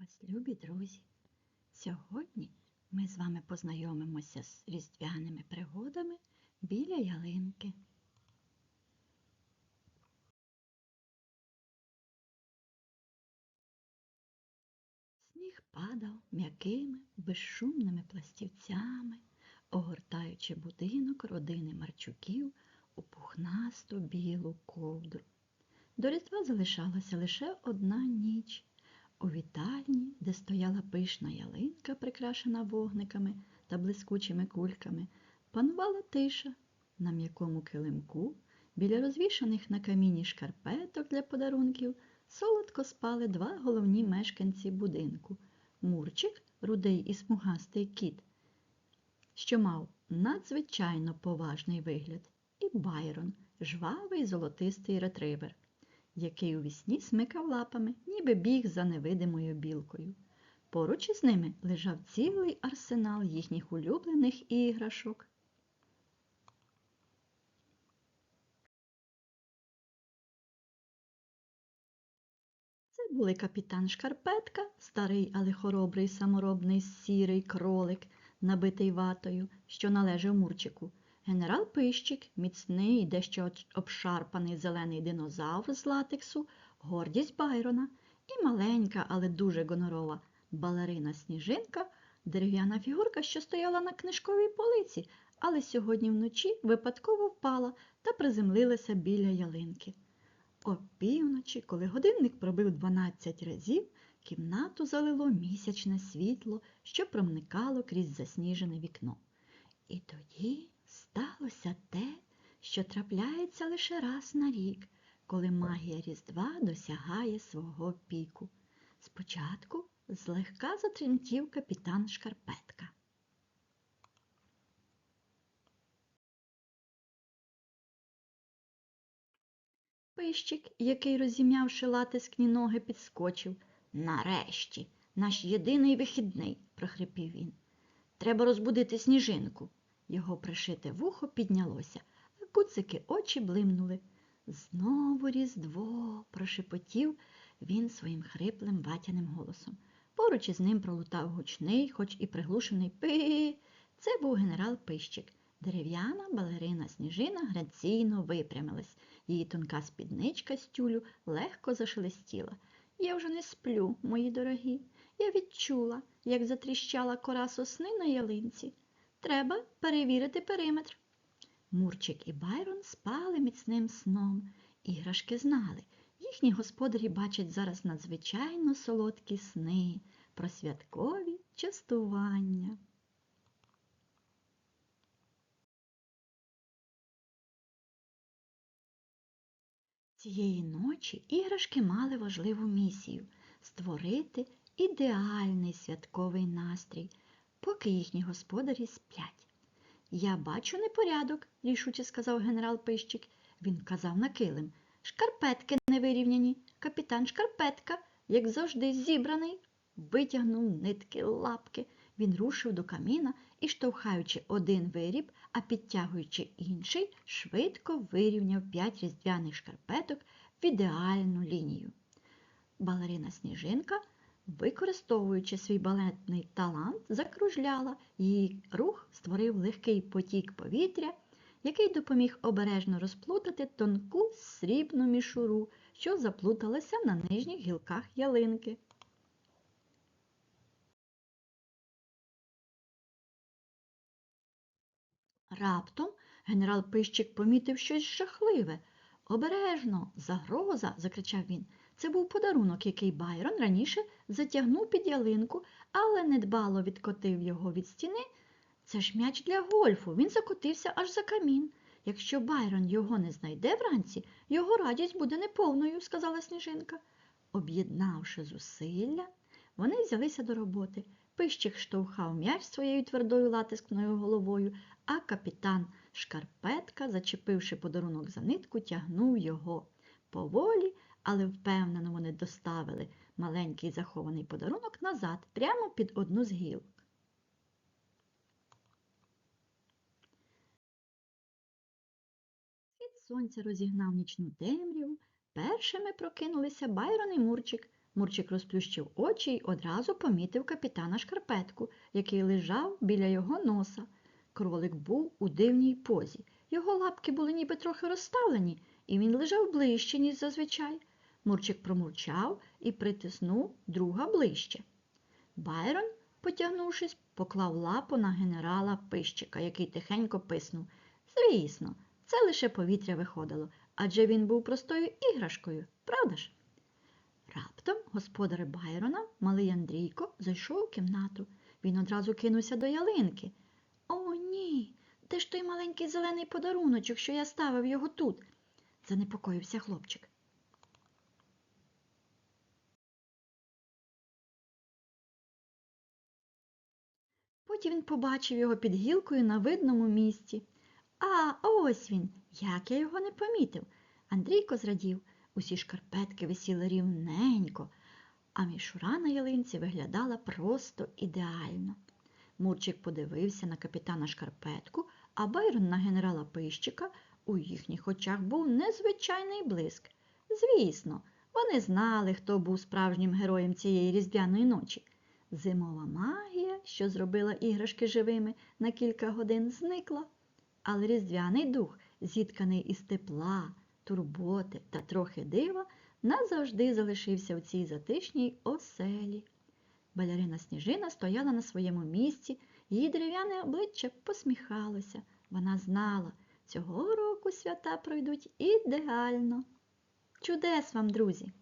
вас, любі друзі! Сьогодні ми з вами познайомимося з різдвяними пригодами біля ялинки. Сніг падав м'якими, безшумними пластівцями, огортаючи будинок родини Марчуків у пухнасту білу ковдру. До Різдва залишалася лише одна ніч. У вітальні, де стояла пишна ялинка, прикрашена вогниками та блискучими кульками, панувала тиша на м'якому килимку, біля розвішаних на каміні шкарпеток для подарунків, солодко спали два головні мешканці будинку Мурчик, рудий і смугастий кіт, що мав надзвичайно поважний вигляд, і Байрон, жвавий золотистий ретривер який у вісні смикав лапами, ніби біг за невидимою білкою. Поруч із ними лежав цілий арсенал їхніх улюблених іграшок. Це були капітан Шкарпетка, старий, але хоробрий саморобний сірий кролик, набитий ватою, що належав Мурчику, Генерал Пищик, міцний і дещо обшарпаний зелений динозавр з латексу, гордість Байрона і маленька, але дуже гонорова балерина Сніжинка, дерев'яна фігурка, що стояла на книжковій полиці, але сьогодні вночі випадково впала та приземлилася біля ялинки. Опівночі, коли годинник пробив 12 разів, кімнату залило місячне світло, що проникало крізь засніжене вікно. І тоді сталося те, що трапляється лише раз на рік, коли магія Різдва досягає свого піку. Спочатку злегка затремтів капітан Шкарпетка. Пищик, який, розім'явши латискні ноги, підскочив. Нарешті, наш єдиний вихідний, прохрипів він. Треба розбудити сніжинку. Його пришите вухо піднялося, а куцики очі блимнули. Знову різдво, прошепотів він своїм хриплим ватяним голосом. Поруч із ним пролутав гучний, хоч і приглушений пи. Це був генерал Пищик. Дерев'яна балерина сніжина граційно випрямилась. Її тонка спідничка з тюлю легко зашелестіла. Я вже не сплю, мої дорогі. Я відчула, як затріщала кора сосни на ялинці. Треба перевірити периметр. Мурчик і Байрон спали міцним сном. Іграшки знали. Їхні господарі бачать зараз надзвичайно солодкі сни про святкові частування. Цієї ночі іграшки мали важливу місію створити ідеальний святковий настрій, поки їхні господарі сплять. Я бачу непорядок, рішуче сказав генерал Пищик. Він казав на килим. Шкарпетки невирівняні. Капітан Шкарпетка, як завжди, зібраний. Витягнув нитки лапки. Він рушив до каміна і, штовхаючи один виріб, а підтягуючи інший, швидко вирівняв п'ять різдвяних шкарпеток в ідеальну лінію. Балерина Сніжинка Використовуючи свій балетний талант, закружляла, її рух створив легкий потік повітря, який допоміг обережно розплутати тонку срібну мішуру, що заплуталася на нижніх гілках ялинки. Раптом генерал Пищик помітив щось жахливе. Обережно, загроза, закричав він. Це був подарунок, який Байрон раніше затягнув під ялинку, але недбало відкотив його від стіни. Це ж м'яч для гольфу. Він закотився аж за камін. Якщо Байрон його не знайде вранці, його радість буде неповною, сказала сніжинка. Об'єднавши зусилля, вони взялися до роботи. Пищик штовхав м'яч своєю твердою латискною головою, а капітан Шкарпетка, зачепивши подарунок за нитку, тягнув його поволі, але впевнено вони доставили маленький захований подарунок назад, прямо під одну з гілок. Схід сонця розігнав нічну темряву. Першими прокинулися Байрон і Мурчик. Мурчик розплющив очі й одразу помітив капітана шкарпетку, який лежав біля його носа. Кролик був у дивній позі. Його лапки були ніби трохи розставлені, і він лежав ближче, ніж зазвичай. Мурчик промурчав і притиснув друга ближче. Байрон, потягнувшись, поклав лапу на генерала пищика, який тихенько писнув. Звісно, це лише повітря виходило, адже він був простою іграшкою, правда ж? Раптом господар Байрона, малий Андрійко, зайшов у кімнату. Він одразу кинувся до ялинки. Де ж той маленький зелений подаруночок, що я ставив його тут? занепокоївся хлопчик. Потім він побачив його під гілкою на видному місці. А, ось він, як я його не помітив. Андрійко зрадів, усі шкарпетки висіли рівненько, а мішура на ялинці виглядала просто ідеально. Мурчик подивився на капітана шкарпетку, а Байрон на генерала пищика. У їхніх очах був незвичайний блиск. Звісно, вони знали, хто був справжнім героєм цієї різдвяної ночі. Зимова магія, що зробила іграшки живими на кілька годин, зникла. Але різдвяний дух, зітканий із тепла, турботи та трохи дива, назавжди залишився в цій затишній оселі. Балярина Сніжина стояла на своєму місці, її дерев'яне обличчя посміхалося. Вона знала, цього року свята пройдуть ідеально. Чудес вам, друзі!